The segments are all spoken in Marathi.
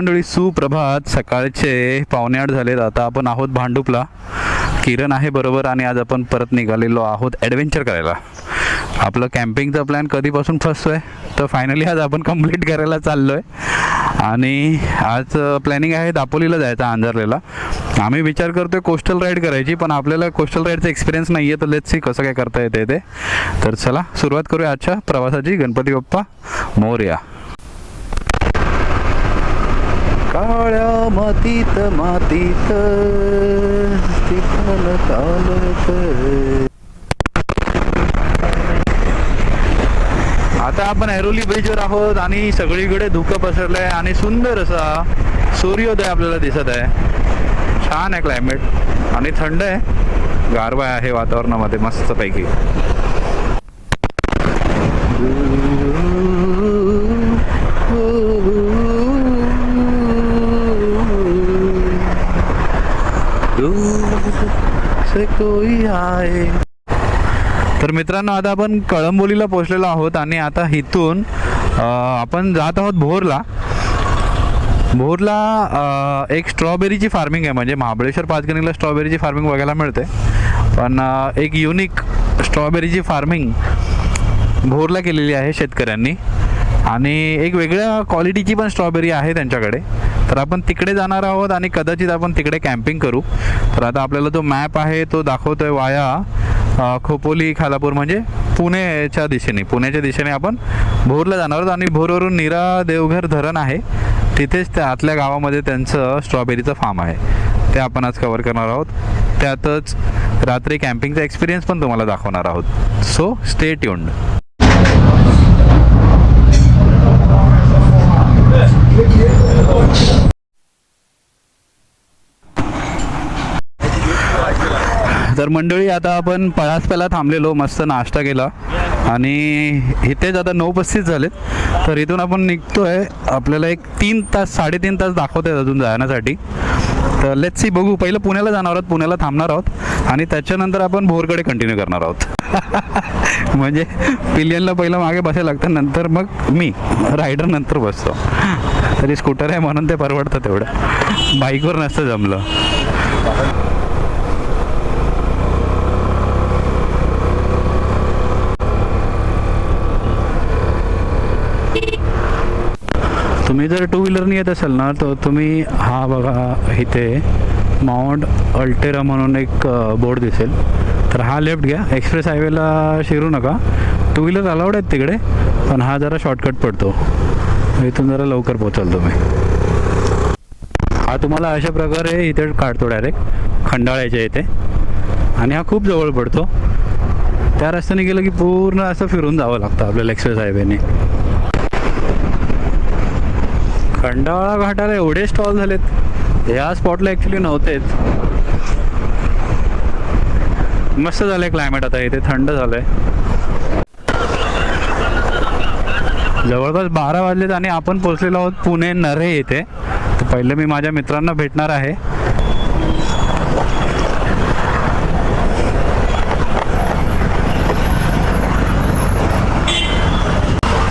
मंडळी सुप्रभात. सकाळचे पावणे आठ झालेत आता. आपण आहोत भांडुपला. किरण आहे बरोबर आणि आज आपण परत निघालेलो आहोत ॲडव्हेंचर करायला. आपलं कॅम्पिंगचा प्लॅन कधीपासून फसतोय तर फायनली आज आपण कंप्लीट करायला चाललो आहे आणि आज प्लॅनिंग आहे दापोलीला जायचं अंजारलेला आम्ही विचार करतोय कोस्टल राईड करायची पण आपल्याला कोस्टल राईडचा एक्सपिरियन्स नाही आहे तर लेट्स सी कसं काय करता येते ते. तर चला सुरुवात करूया आजच्या प्रवासाची. गणपती बाप्पा मोर्या. काळ्या मातीत मातीत तिथं चालत आता आपण ऐरोली ब्रिजवर आहोत आणि सगळीकडे धुकं पसरलंय आणि सुंदर असा सूर्योदय आपल्याला दिसत आहे. छान आहे क्लायमेट आणि थंड आहे. गारवा आहे वातावरणामध्ये मस्तपैकी. तर मित्रांनो आता आपण कळंबोलीला पोहोचलेलो आहोत आणि आता इथून आपण जात आहोत भोरला. भोरला एक स्ट्रॉबेरीची फार्मिंग आहे. म्हणजे महाबळेश्वर पाचगणीला स्ट्रॉबेरीची फार्मिंग बघायला मिळते. पण एक युनिक स्ट्रॉबेरीची फार्मिंग भोरला केलेली आहे शेतकऱ्यांनी. आणि एक वेगळ्या क्वालिटीची पण स्ट्रॉबेरी आहे त्यांच्याकडे. तर आपण तिकडे जाणार आहोत आणि कदाचित आपण तिकडे कॅम्पिंग करू. तर आता आपल्याला जो मॅप आहे तो दाखवतोय वाया खोपोली खालापूर म्हणजे पुणेच्या दिशेने. पुण्याच्या दिशेने आपण भोरला जाणार आहोत आणि भोरवरून नीरा देवघर धरण आहे. तिथेच त्या आतल्या गावामध्ये त्यांचं स्ट्रॉबेरीचं फार्म आहे. ते आपण आज कवर करणार आहोत. त्यातच रात्री कॅम्पिंगचा एक्सपिरियन्स पण तुम्हाला दाखवणार आहोत. सो स्टे ट्यून्ड तर मंडळी आता आपण पळासप्याला थांबलेलो मस्त नाश्ता केला. आणि इथेच आता नऊ पस्तीस झालेत तर इथून आपण निघतोय. आपल्याला एक तीन तास साडेतीन तास दाखवत आहेत अजून जाण्यासाठी. तर लेट्स सी बघू. पहिलं पुण्याला जाणार आहोत पुण्याला थांबणार आहोत. आणि त्याच्यानंतर आपण भोरकडे कंटिन्यू करणार आहोत. म्हणजे पिलियनला पहिलं मागे बसायला लागतं नंतर मग मी रायडर नंतर बसतो. तरी स्कूटर आहे म्हणून ते परवडतं तेवढं. बाईकवर नसतं जमलं. तुम्ही जर टू व्हीलरनी येत असाल ना तर तुम्ही हा बघा इथे माउंट अल्टेरा म्हणून एक बोर्ड दिसेल. तर हा लेफ्ट घ्या. एक्सप्रेस हायवेला शिरू नका. टू व्हीलर अलाउड आहेत तिकडे पण हा जरा शॉर्टकट पडतो. इथून जरा लवकर पोचाल तुम्ही. हा तुम्हाला अशा प्रकारे इथे काढतो डायरेक्ट खंडाळ्याच्या इथे. आणि हा खूप जवळ पडतो. त्या रस्त्याने गेलं की पूर्ण असं फिरून जावं लागतं आपल्याला एक्सप्रेस हायवेने खंडाळा घाटाला एवढे स्टॉल झालेत. या स्पॉटला ॲक्च्युली नव्हतेच. मस्त झालंय क्लायमेट आता इथे थंड झालंय. जवळपास बारा वाजलेत आणि आपण पोचलेलो आहोत पुणे नरे येथे. तर पहिले मी माझ्या मित्रांना भेटणार आहे.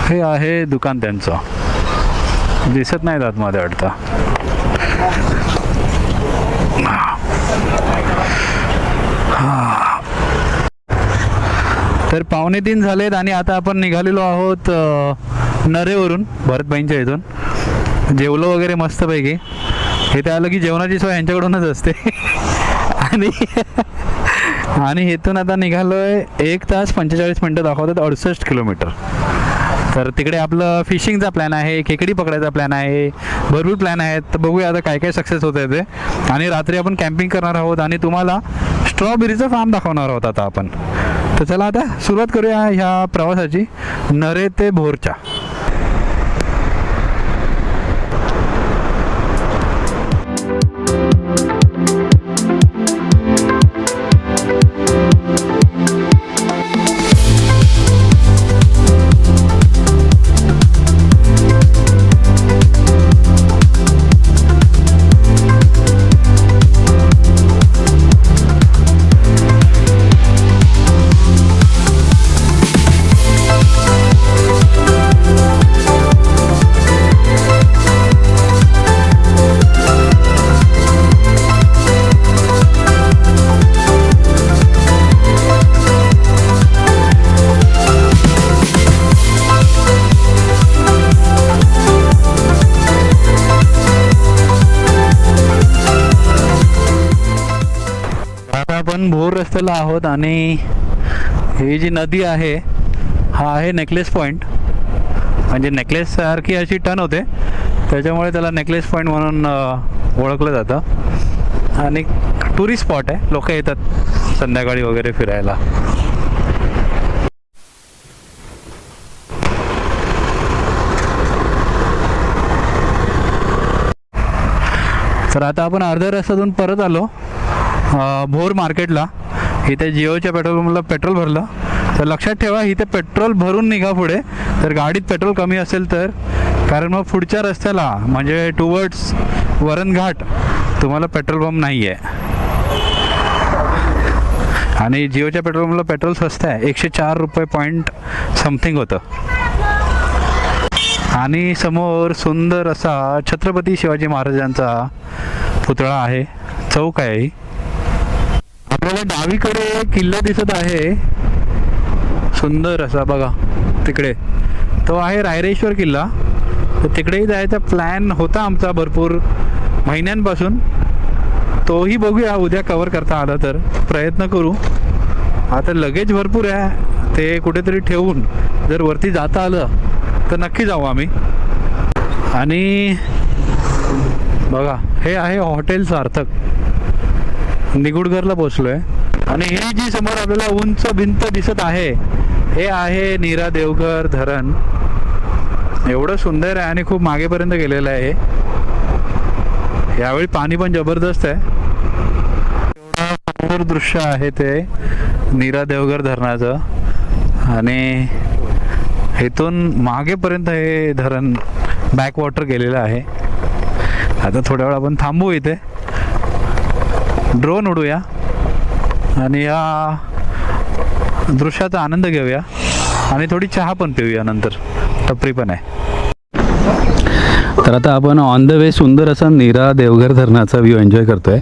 हे आहे दुकान त्यांचं. दिसत नाहीत आतमध्ये वाटतं. तर पावणे तीन झालेत आणि आता आपण निघालेलो आहोत नरेवरून भरतबाईंच्या इथून. जेवलो वगैरे मस्तपैकी. इथे आलं की जेवणाची सोय यांच्याकडूनच असते. आणि आणि इथून आता निघालोय एक तास पंचेचाळीस मिनटं दाखवतात अडुसष्ट किलोमीटर. तर तिकडे आपलं फिशिंगचा प्लॅन आहे खेकडी पकडायचा प्लॅन आहे भरपूर प्लॅन आहेत. तर बघूया आता काय काय सक्सेस होत आहे ते. आणि रात्री आपण कॅम्पिंग करणार आहोत आणि तुम्हाला स्ट्रॉबेरीचं फार्म दाखवणार आहोत आता आपण. तर चला आता सुरुवात करूया ह्या प्रवासाची. नरे ते भोरच्या. आहोत आणि ही जी नदी आहे हा आहे नेकलेस पॉईंट म्हणजे नेकलेस सारखी अशी टन होते. त्याच्यामुळे त्याला नेकलेस पॉईंट म्हणून ओळखलं जातं. आणि टुरिस्ट स्पॉट आहे. लोक येतात संध्याकाळी वगैरे फिरायला. तर आता आपण अर्ध्या रस्त्यातून परत आलो भोर मार्केटला. इथे जिओच्या पेट्रोल पंपला पेट्रोल भरलं. तर लक्षात ठेवा इथे पेट्रोल भरून निघा पुढे. तर गाडीत पेट्रोल कमी असेल तर. कारण मग पुढच्या रस्त्याला म्हणजे टुवर्ड्स वरणघाट तुम्हाला पेट्रोल पंप नाही आहे आणि जिओच्या पेट्रोल पंपला पेट्रोल स्वस्त आहे. एकशे चार रुपये पॉईंट समथिंग होतं. आणि समोर सुंदर असा छत्रपती शिवाजी महाराजांचा पुतळा आहे. चौक आहे. ही. आपल्याला डावीकडे किल्ला दिसत आहे. सुंदर असा बघा तिकडे. तो आहे रायरेश्वर किल्ला. तर तिकडेही जायचा प्लॅन होता आमचा भरपूर महिन्यांपासून. तोही बघूया उद्या कवर करता आला तर. प्रयत्न करू. आता लगेज भरपूर आहे. ते कुठेतरी ठेवून जर वरती जाता आलं तर नक्की जाऊ आम्ही. आणि बघा हे आहे हॉटेल सार्थक. निगुडगरला पोचलो आहे आणि ही जी समोर आपल्याला उंच भिंत दिसत आहे हे आहे नीरा देवघर धरण. एवढं सुंदर आहे आणि खूप मागेपर्यंत गेलेलं आहे यावेळी पाणी पण जबरदस्त आहे. एवढं सुंदर दृश्य आहे ते नीरा देवघर धरणाचं. आणि इथून मागेपर्यंत हे धरण बॅकवॉटर गेलेलं आहे. आता थोड्या वेळ आपण थांबू इथे. ड्रोन उडूया आणि या दृश्याचा आनंद घेऊया आणि थोडी चहा पण पिऊया नंतर टपरी पण आहे तर आता आपण ऑन द वे सुंदर असा नीरा देवघर धरणाचा व्ह्यू एन्जॉय करतोय.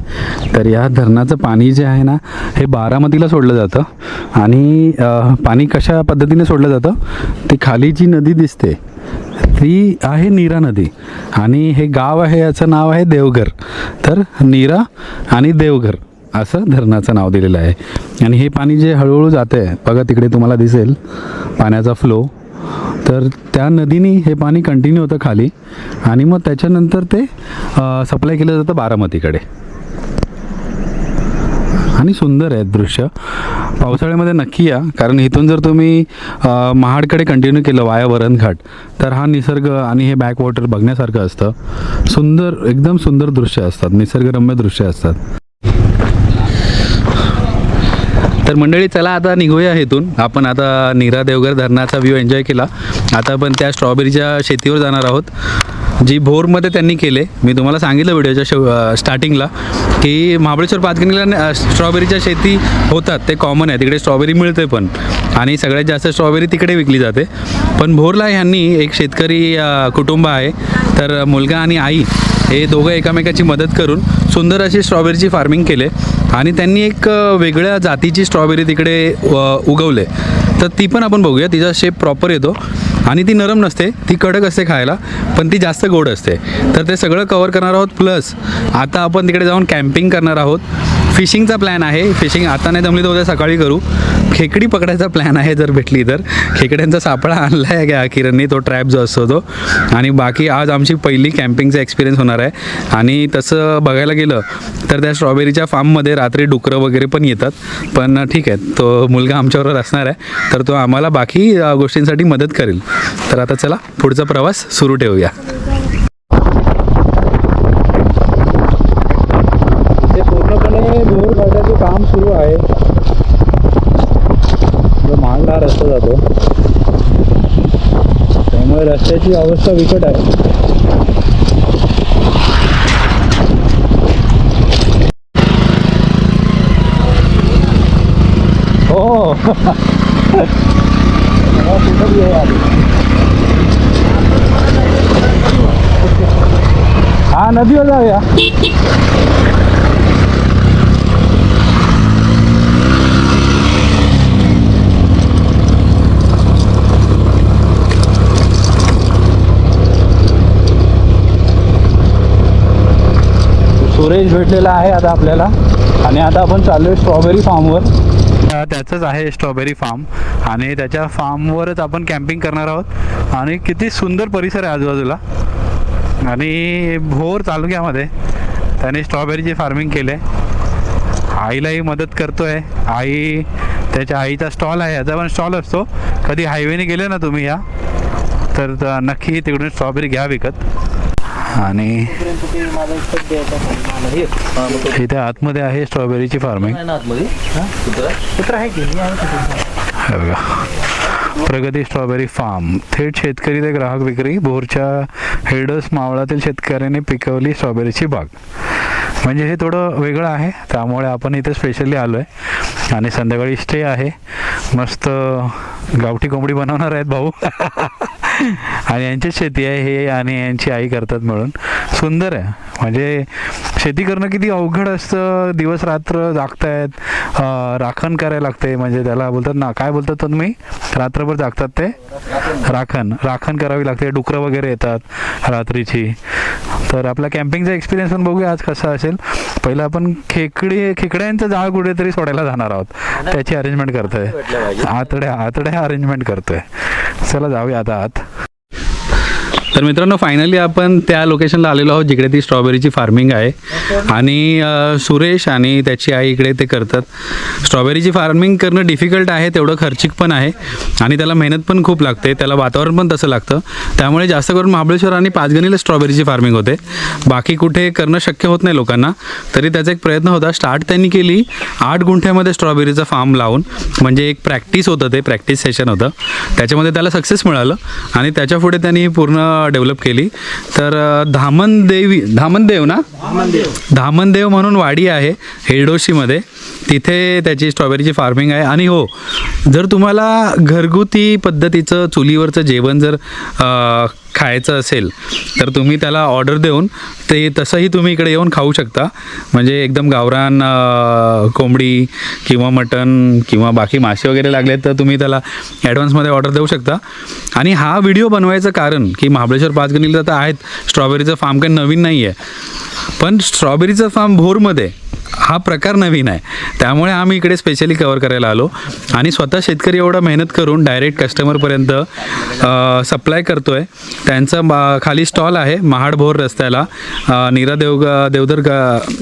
तर या धरणाचं पाणी जे आहे ना हे बारामतीला सोडलं जातं. आणि पाणी कशा पद्धतीने सोडलं जातं? ती खाली जी नदी दिसते. ती आहे नीरा नदी. आणि हे गाव आहे याचं नाव आहे देवघर. तर नीरा आणि देवघर असं धरणाचं नाव दिलेलं आहे. आणि हे पाणी जे हळूहळू जाते बघा तिकडे तुम्हाला दिसेल पाण्याचा फ्लो तर त्या नदीने हे पाणी कंटिन्यू होतं खाली. आणि मग त्याच्यानंतर ते सप्लाय केलं जातं बारामतीकडे. आणि सुंदर आहेत दृश्य. पावसाळ्यामध्ये नक्की या कारण इथून जर तुम्ही महाडकडे कंटिन्यू केलं वाया वरणघाट तर हा निसर्ग आणि हे बॅकवॉटर बघण्यासारखं असतं. सुंदर एकदम सुंदर दृश्य असतात निसर्गरम्य दृश्य असतात. तर मंडळी चला आता निघूया इथून. आपण आता नीरा देवघर धरणाचा व्ह्यू एन्जॉय केला. आता आपण त्या स्ट्रॉबेरीच्या शेतीवर जाणार आहोत. जी भोरमध्ये त्यांनी केले मी तुम्हाला सांगितलं व्हिडिओच्या शेव स्टार्टिंगला की महाबळेश्वर पाचगणीला स्ट्रॉबेरीच्या शेती होतात ते कॉमन आहे तिकडे स्ट्रॉबेरी मिळते पण. आणि सगळ्यात जास्त स्ट्रॉबेरी तिकडे विकली जाते. पण भोरला ह्यांनी एक शेतकरी कुटुंब आहे तर मुलगा आणि आई हे दोघं एकामेकाची मदत करून सुंदर अशी स्ट्रॉबेरीची फार्मिंग केले. आणि त्यांनी एक वेगळ्या जातीची स्ट्रॉबेरी तिकडे उगवले. तर ती पण आपण बघूया तिचा शेप प्रॉपर येतो. आणि ती नरम नसते ती कडक असते खायला पण ती जास्त गोड असते. तर ते सगळं कवर करणार आहोत प्लस आता आपण तिकडे जाऊन कॅम्पिंग करणार आहोत. फिशिंगचा प्लॅन आहे. फिशिंग आता नाही जमली तर उद्या सकाळी करू. खेकडी पकडायचा प्लॅन आहे जर भेटली तर. खेकड्यांचा सापळा आणला आहे का किरणनी तो ट्रॅप जो असतो तो. आणि बाकी आज आमची पहिली कॅम्पिंगचा एक्सपिरियन्स होणार आहे. आणि तसं बघायला गेलं तर त्या स्ट्रॉबेरीच्या फार्ममध्ये रात्री डुकरं वगैरे पण येतात. पण ठीक आहे तो मुलगा आमच्याबरोबर असणार आहे. तर तो आम्हाला बाकी गोष्टींसाठी मदत करेल. तर आता चला पुढचा प्रवास सुरू ठेवूया ते पूर्णपणे भोर काढण्याचे काम सुरू आहे जो मांडला रस्ता जातो त्यामुळे रस्त्याची अवस्था विकट आहे. हो. हा नदीवर जाऊया. सुरेश भेटलेला आहे आता आपल्याला. आणि आता आपण चाललो आहे स्ट्रॉबेरी फार्मवर त्याचंच आहे स्ट्रॉबेरी फार्म आणि त्याच्या फार्मवरच आपण कॅम्पिंग करणार आहोत. आणि किती सुंदर परिसर आहे आजूबाजूला. आणि भोर तालुक्यामध्ये त्याने स्ट्रॉबेरीची फार्मिंग केले आईलाही मदत करतोय. आई त्याच्या आईचा स्टॉल आहे. याचा पण स्टॉल असतो. कधी हायवेने गेले ना तुम्ही या तर नक्की तिकडून स्ट्रॉबेरी घ्या विकत. आणि इथे आतमध्ये आहे स्ट्रॉबेरीची फार्मिंग. हे? प्रगती स्ट्रॉबेरी फार्म. थेट शेतकरी ते ग्राहक विक्री. भोरच्या हेडस मावळातील शेतकऱ्यांनी पिकवली स्ट्रॉबेरीची बाग. म्हणजे हे थोडं वेगळं आहे. त्यामुळे आपण इथे स्पेशली आलो आहे आणि संध्याकाळी स्टे आहे. मस्त गावठी कोंबडी बनवणार आहेत भाऊ. आणि यांचीच शेती आहे हे आणि यांची आई करतात म्हणून. सुंदर आहे. म्हणजे शेती करणं किती अवघड असतं. दिवस रात्र जागतायत. राखण करायला लागते म्हणजे त्याला बोलतात ना काय बोलतात तुम्ही? रात्रभर जागतात ते? राखण. राखण करावी लागते. डुकरं वगैरे येतात रात्रीची. तर आपला कॅम्पिंगचा एक्सपिरियन्स पण बघूया आज कसा असेल. पहिलं आपण खेकडी खेकड्यांचं जाळ कुठेतरी सोडायला जाणार आहोत. त्याची अरेंजमेंट करतोय. आतड्या आतड्या अरेंजमेंट करतोय. चला जाऊया आता आत. तर मित्रांनो फायनली आपण त्या लोकेशनला आलेलो आहोत जिकडे ती स्ट्रॉबेरीची फार्मिंग आहे. आणि सुरेश आणि त्याची आई इकडे ते करतात. स्ट्रॉबेरीची फार्मिंग करणं डिफिकल्ट आहे तेवढं खर्चिक पण आहे. आणि त्याला मेहनत पण खूप लागते त्याला वातावरण पण तसं लागतं. त्यामुळे जास्त करून महाबळेश्वर आणि पाचगणीला स्ट्रॉबेरीची फार्मिंग होते. बाकी कुठे करणं शक्य होत नाही लोकांना. तरी त्याचा एक प्रयत्न होता. स्टार्ट त्यांनी केली. आठ गुंठ्यामध्ये स्ट्रॉबेरीचा फार्म लावून. म्हणजे एक प्रॅक्टिस होतं ते प्रॅक्टिस सेशन होतं. त्याच्यामध्ये त्याला सक्सेस मिळालं. आणि त्याच्या पुढे त्यांनी पूर्ण डेव्हलप केली. तर धामनदेवी धामनदेव ना? धामनदेव म्हणून वाडी आहे हेडोशीमध्ये तिथे त्याची स्ट्रॉबेरीची फार्मिंग आहे. आणि हो जर तुम्हाला घरगुती पद्धतीचं चुलीवरचं जेवण जर खायचं असेल तर तुम्ही त्याला ऑर्डर देऊन ते तसंही तुम्ही इकडे येऊन खाऊ शकता. म्हणजे एकदम गावरान कोंबडी किंवा मटण किंवा बाकी मासे वगैरे लागले तर तुम्ही त्याला ॲडव्हान्समध्ये ऑर्डर देऊ शकता. आणि हा व्हिडिओ बनवायचं कारण की महाबळेश्वर पाचगणीला तर आहेत. स्ट्रॉबेरीचं फार्म काही नवीन नाही आहे पण स्ट्रॉबेरीचं फार्म भोरमध्ये हा प्रकार नवीन आहे. त्यामुळे आम्ही इकडे स्पेशली कवर करायला आलो. आणि स्वतः शेतकरी एवढा मेहनत करून डायरेक्ट कस्टमरपर्यंत सप्लाय करतो आहे त्यांचं बा- खाली स्टॉल आहे महाडभोर रस्त्याला. नीरा देवग देवधर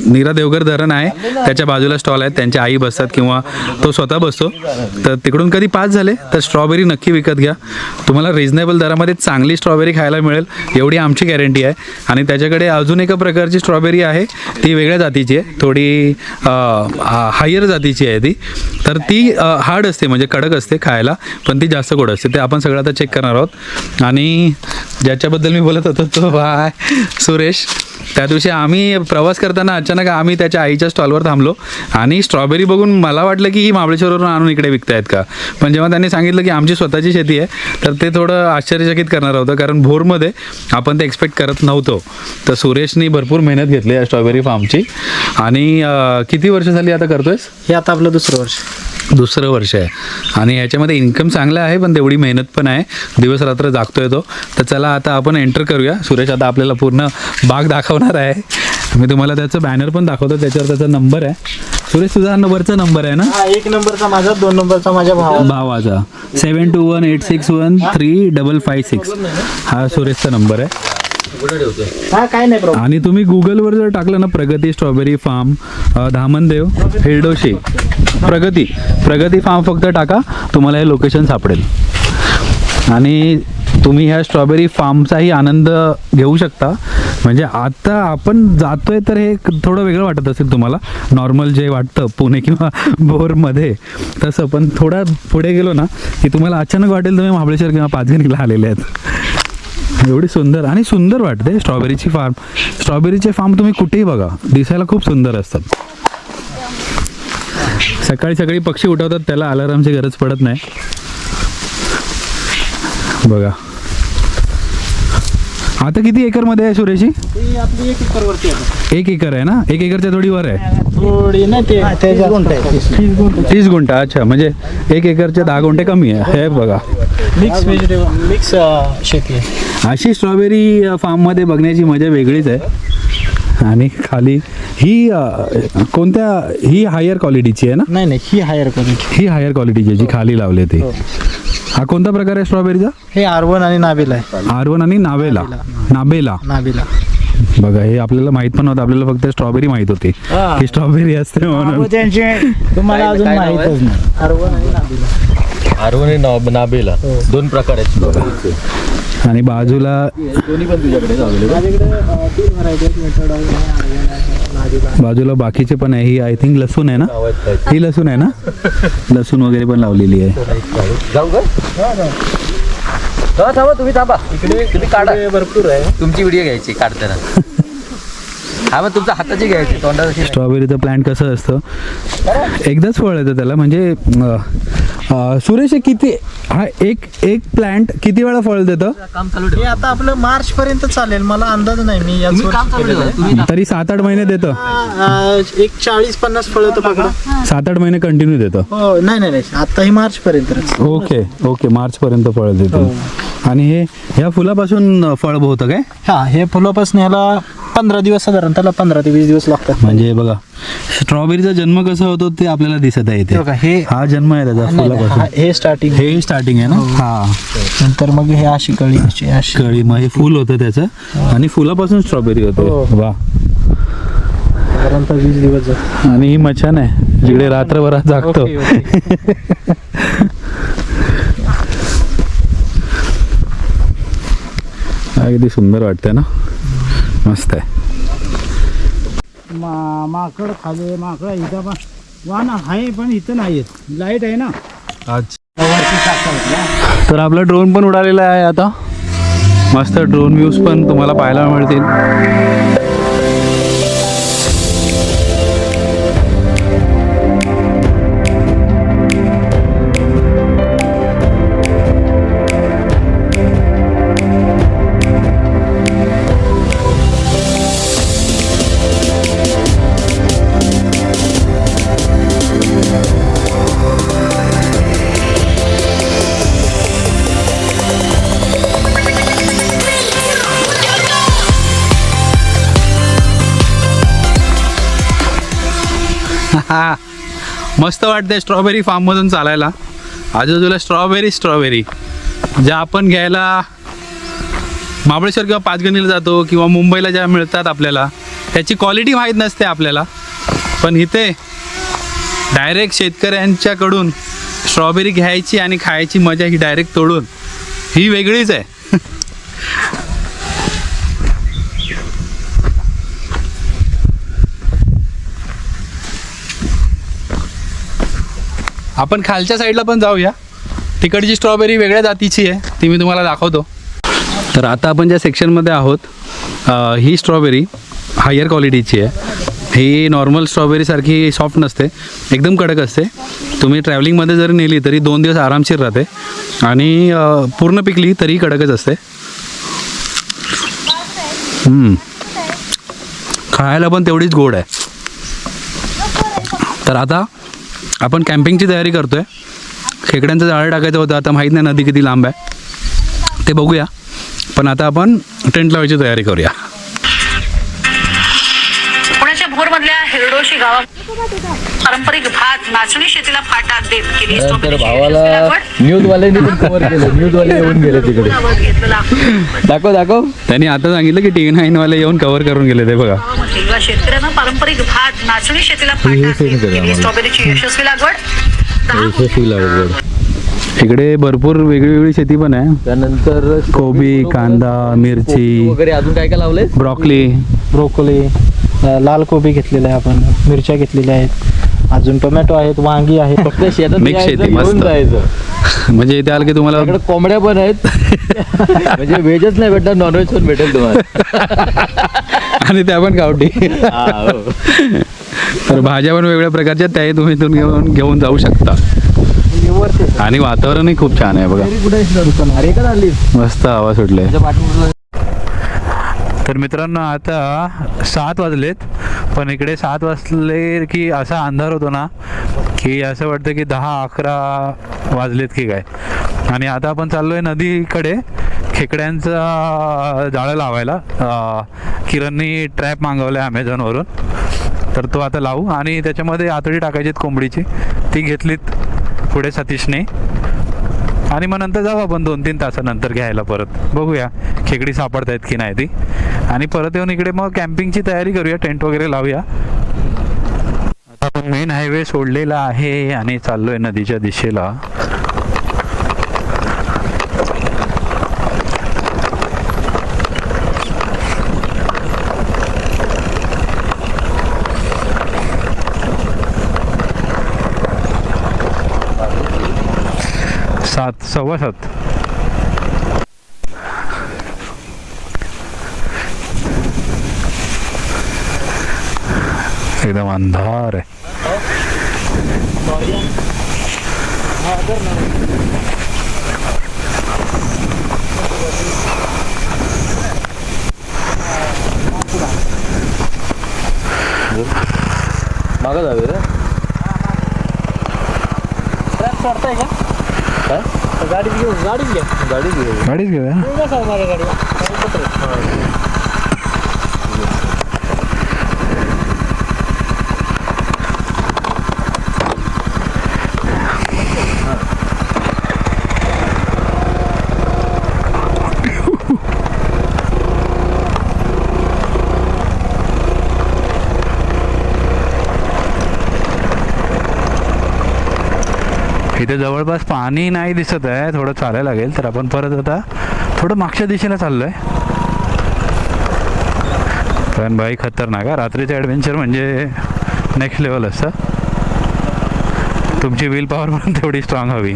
नीरा देवगर धरण आहे. त्याच्या बाजूला स्टॉल आहेत त्यांच्या आई बसतात किंवा तो स्वतः बसतो. तर तिकडून कधी पास झाले तर स्ट्रॉबेरी नक्की विकत घ्या. तुम्हाला रिझनेबल दरामध्ये चांगली स्ट्रॉबेरी खायला मिळेल एवढी आमची गॅरंटी आहे. आणि त्याच्याकडे अजून एका प्रकारची स्ट्रॉबेरी आहे ती वेगळ्या जातीची आहे. थोडी हायर जातीची आहे ती. तर ती हार्ड असते म्हणजे कडक असते खायला पण ती जास्त गोड असते. ते आपण सगळं आता चेक करणार आहोत. आणि ज्याच्याबद्दल मी बोलत होतो तो बाय सुरेश. त्या दिवशी आम्ही प्रवास करताना अचानक आम्ही त्याच्या आईच्या स्टॉलवर थांबलो आणि स्ट्रॉबेरी बघून मला वाटलं की ही महाबळेश्वरवरून आणून इकडे विकतायत का? पण जेव्हा त्यांनी सांगितलं की आमची स्वतःची शेती आहे तर ते थोडं आश्चर्यचकित करणार होतं. कारण भोरमध्ये आपण ते एक्सपेक्ट करत नव्हतो. तर सुरेशनी भरपूर मेहनत घेतली या स्ट्रॉबेरी फार्मची. आणि किती वर्ष झाली आता करतोयस? हे आता आपलं दुसरं वर्ष. दुसरं वर्ष आहे. आणि ह्याच्यामध्ये इन्कम चांगलं आहे पण तेवढी मेहनत पण आहे. दिवस रात्र जागतोय तो. तर चला आता आपण एंटर करूया. सुरेश आता आपल्याला पूर्ण बाग दाखवणार आहे. मी तुम्हाला त्याचं बॅनर पण दाखवतो त्याच्यावर त्याचा नंबर आहे. सुरेश तुझा नंबरचा नंबर आहे ना? हा एक नंबरचा माझा दोन नंबरचा माझ्या भावा भावाचा. Seven two one eight six one three double five six हा सुरेशचा नंबर आहे. हा काय नाही प्रॉब्लेम आणि तुम्ही गुगलवर जर टाकलं ना प्रगती स्ट्रॉबेरी फार्म अ, धामनदेव हेडोशी प्रगती प्रगती फार्म फक्त टाका तुम्हाला हे लोकेशन सापडेल. आणि तुम्ही ह्या स्ट्रॉबेरी फार्मचाही आनंद घेऊ शकता. म्हणजे आता आपण जातोय तर हे थोडं वेगळं वाटत असेल तुम्हाला. नॉर्मल जे वाटतं पुणे किंवा भोरमध्ये तसं. पण थोडा पुढे गेलो ना की तुम्हाला अचानक वाटेल तुम्ही महाबळेश्वर किंवा पाचगणीला आलेले आहेत. एवढी सुंदर आणि सुंदर वाटते स्ट्रॉबेरीची फार्म. स्ट्रॉबेरीचे फार्म तुम्ही कुठेही बघा दिसायला खूप सुंदर असतात. सकाळी सकाळी पक्षी उठवतात त्याला अलारामची गरज पडत नाही. बघा. आता किती एकरमध्ये आहे सुरेशी? ती आपली एक एकर वरती आहे. एक एकर आहे ना? एक एकरच्या थोडी वर आहे? थोडी नाही ते तीस गुंठ. तीस अच्छा. म्हणजे एक एकरचे दहा गुंठे कमी आहे. हे बघा. मिक्स व्हेजिटेबल मिक्स शेती आहे. अशी स्ट्रॉबेरी फार्ममध्ये बघण्याची मजा वेगळीच आहे. आणि खाली ही अ, कोणत्या ही हायर क्वालिटीची आहे ना? नाही नाही ही हायर क्वालिटी ही हायर क्वालिटीची आहे, जी खाली लावली ती. हो. हा कोणता प्रकार आहे स्ट्रॉबेरीचा? हे आर वन आणि नाबेला आहे. आर वन आणि नावेला. नाबेला नाबेला बघा हे आपल्याला माहीत पण नव्हतं आपल्याला फक्त स्ट्रॉबेरी माहीत होती. हा. की स्ट्रॉबेरी असते म्हणून. त्यांचे तुम्हाला अजून काय नाव माहितच नाही. आर वन आणि नाबेला आरवण नाबेला दोन प्रकार आहेत स्ट्रॉबेरीचे. आणि बाजूला दोन्ही पण तुझ्याकडे अवेलेबल. माझ्याकडे तीन व्हरायटी आहेत मेथड आहे आर्यन आहे. नाबेला बाजूला. बाकीचे पण आहे. ही आय थिंक लसूण आहे ना? ही लसूण आहे ना? लसूण वगैरे पण लावलेली आहे. जाऊ का हा थांबा तुम्ही थांबा. इकडे तुम्ही काढा. भरपूर आहे. तुमची व्हिडिओ घ्यायची काढताना. हा मग तुमच्या हाताची घ्यायची तोंडाची. स्ट्रॉबेरीचं प्लांट कसं असतं? एकदाच फळ येतं त्याला. म्हणजे सुरेश हे किती हा एक एक प्लांट किती वेळा फळ देतं? काम चालू हे ठेवा आता आपलं मार्च पर्यंत चालेल. मला अंदाज नाही मी याच तुम्ही काम वर्षी चालू केलेलं ठेवा आहे. तुम्ही तरी सात आठ महिने देतं. एक चाळीस पन्नास फळ तर पकडा सात आठ महिने कंटिन्यू देतं. हो नाही नाही नाही. आता ही मार्च पर्यंत ओके ओके. मार्च पर्यंत फळ देतं. हो. आणि हे ह्या फुलापासून फळ होतं काय? हा हे फुलापासून ह्याला पंधरा दिवस साधारण त्याला पंधरा ते वीस दिवस लागतात. म्हणजे बघा स्ट्रॉबेरीचा जन्म कसा होतो ते आपल्याला दिसत आहे इथे. हे बघा, हे हा जन्म आहे त्याचा नाही, नाही, फुलापासून. हा- हे स्टार्टिंग हे स्टार्टिंग आहे ना? हा. नंतर मग हे अशी कळी अशी अशी. कळी मग हे फुल होतं त्याचं. आणि फुलापासून स्ट्रॉबेरी होते. हो. वा. साधारणतः वीस दिवस जातात आणि ही मच्छान आहे जिकडे रात्रभरात जागतो. Okay, okay. अगदी सुंदर वाटतंय ना? मस्त आहे. मा- माकड खाले माकड इथं पण. वाहन आहे पण इथं नाही आहेत लाइट आहे ना? तर आपला ड्रोन पण उडालेला आहे आता. मस्त ड्रोन व्ह्यूज पण तुम्हाला पाहायला मिळतील. मस्त वाटते स्ट्रॉबेरी फार्ममधून चालायला. आजूबाजूला स्ट्रॉबेरी स्ट्रॉबेरी ज्या आपण घ्यायला महाबळेश्वर किंवा पाचगणीला जातो किंवा मुंबईला ज्या मिळतात आपल्याला त्याची क्वालिटी माहीत नसते आपल्याला. पण इथे डायरेक्ट शेतकऱ्यांच्याकडून स्ट्रॉबेरी घ्यायची आणि खायची मजा ही डायरेक्ट तोडून ही वेगळीच आहे. आपण खालच्या साईडला पण जाऊया. तिकडची स्ट्रॉबेरी वेगळ्या जातीची आहे. ती मी तुम्हाला दाखवतो. तर आता आपण ज्या सेक्शनमध्ये आहोत ही स्ट्रॉबेरी हायर क्वालिटीची आहे. ही नॉर्मल स्ट्रॉबेरीसारखी सॉफ्ट नसते. एकदम कडक असते. तुम्ही ट्रॅव्हलिंगमध्ये जरी नेली तरी दोन दिवस आरामशीर राहते. आणि पूर्ण पिकली तरी कडकच असते. खायला पण तेवढीच गोड आहे. तर आता आपण कॅम्पिंगची तयारी करतोय. खेकड्यांचं जाळं टाकायचं होतं आता माहीत नाही नदी किती लांब आहे. ते बघूया. पण आता आपण टेंट लावायची तयारी करूया. पुण्याच्या भोरमधल्या हिरडोशी गावात पारंपरिक भात नाचणी शेतीला फाटा देत केली. तर भावाला पण कव्हर केलं. न्यूजवाले येऊन गेले तिकडे. दाखव दाखव. त्यांनी आता सांगितलं की टी नाईनवाले येऊन कव्हर करून गेले ते बघा. शेतकऱ्यांना पारंपरिक भात नाचणी शेतीला फाटा. स्ट्रॉबेरीची यशस्वी लागवड. दहा यशस्वी लागवड. इकडे भरपूर वेगळी वेगळी शेती पण आहे. त्यानंतर कोबी कांदा मिरची वगैरे अजून काय काय लावलंय? ब्रॉकली. ब्रोकोली. लाल कोबी घेतलेला आहे आपण मिरच्या घेतलेल्या आहेत. अजून टोमॅटो आहेत वांगी आहेत फक्त शेतात Mix यायचं, शेती, घेऊन मस्त. जायचं. म्हणजे इथे आलं की तुम्हाला कोंबड्या पण आहेत. म्हणजे व्हेजच नाही भेटणार नॉनव्हेज पण भेटेल तुम्हाला. आणि त्या पण गावठी. हा, हो. तर भाज्या पण वेगवेगळ्या प्रकारच्या त्याही तुम्ही इथून घेऊन घेऊन जाऊ शकता. आणि वातावरणही खूप छान आहे बघा. अरे का झाली मस्त हवा सुटले तर मित्रांनो आता सात वाजलेत पण इकडे सात वाजले की असा अंधार होतो ना की असं वाटतं की दहा अकरा वाजलेत की काय. आणि आता आपण चाललोय नदीकडे खेकड्यांचं जाळं लावायला. किरणनी ट्रॅप मागवला आहे अमेझॉनवरून तर तो आता लावू. आणि त्याच्यामध्ये आतडी टाकायची आहेत कोंबडीची. ती घेतलीत पुढे सतीशने. आणि मग नंतर जाऊ आपण दोन तीन तासानंतर घ्यायला परत. बघूया खेकडी सापडत आहेत की नाही ती. आणि परत येऊन इकडे मग कॅम्पिंगची तयारी करूया टेंट वगैरे लावूया. आता आपण मेन हायवे सोडलेला आहे आणि चाललोय नदीच्या दिशेला. सात सव्वा सात. एकदम अंधार आहे मागं जावे रे. सोडताय का? काय? गाडीच घेऊ गाडीच घ्या. गाडी घेऊ. गाडीच घेऊया. माझ्या गाडीवर. इथे जवळपास पाणी नाही दिसत आहे थोडं चालायला लागेल तर आपण परत आता थोडं मागच्या दिशेला चाललोय. पण बाई खतरनाक आहे रात्रीचं ॲडव्हेंचर म्हणजे नेक्स्ट लेवल असतं. तुमची विल पॉवर पण तेवढी स्ट्रॉंग हवी.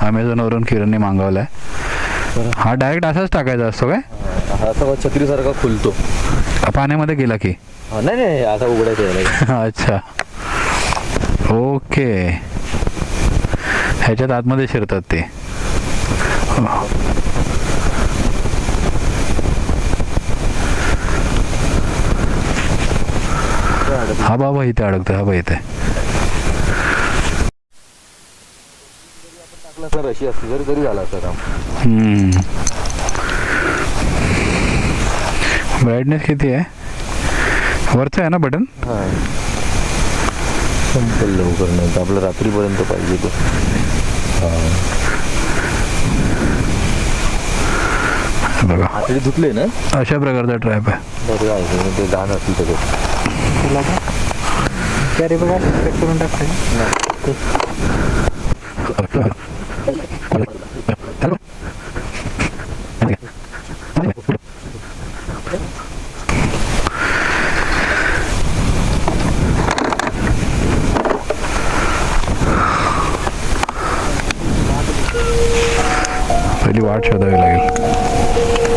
अमेझॉनवरून किरणने मागवला आहे हा डायरेक्ट असाच टाकायचा असतो काय? हा असा छत्रीसारखा खुलतो पाण्यामध्ये गेला की? नाही नाही असा उघडायचा. अच्छा. ओके ह्याच्यात आतमध्ये शिरतात ते. हो. हा. बाबा इथे अडकतोय हा बा इथे. टाकला अशी असते जरी तरी झाला असता काम ब्राईटनेस किती आहे? वरचं आहे ना बटन संपल लवकर नाही तर आपलं रात्रीपर्यंत पाहिजे तो. बघा. आतडी धुतले ना? अशा प्रकारचा ट्रॅप आहे. काय ते- घाण असतील सगळं कॅरी बघा चेक करून टाकताय पहिली वाट शोधावी लागेल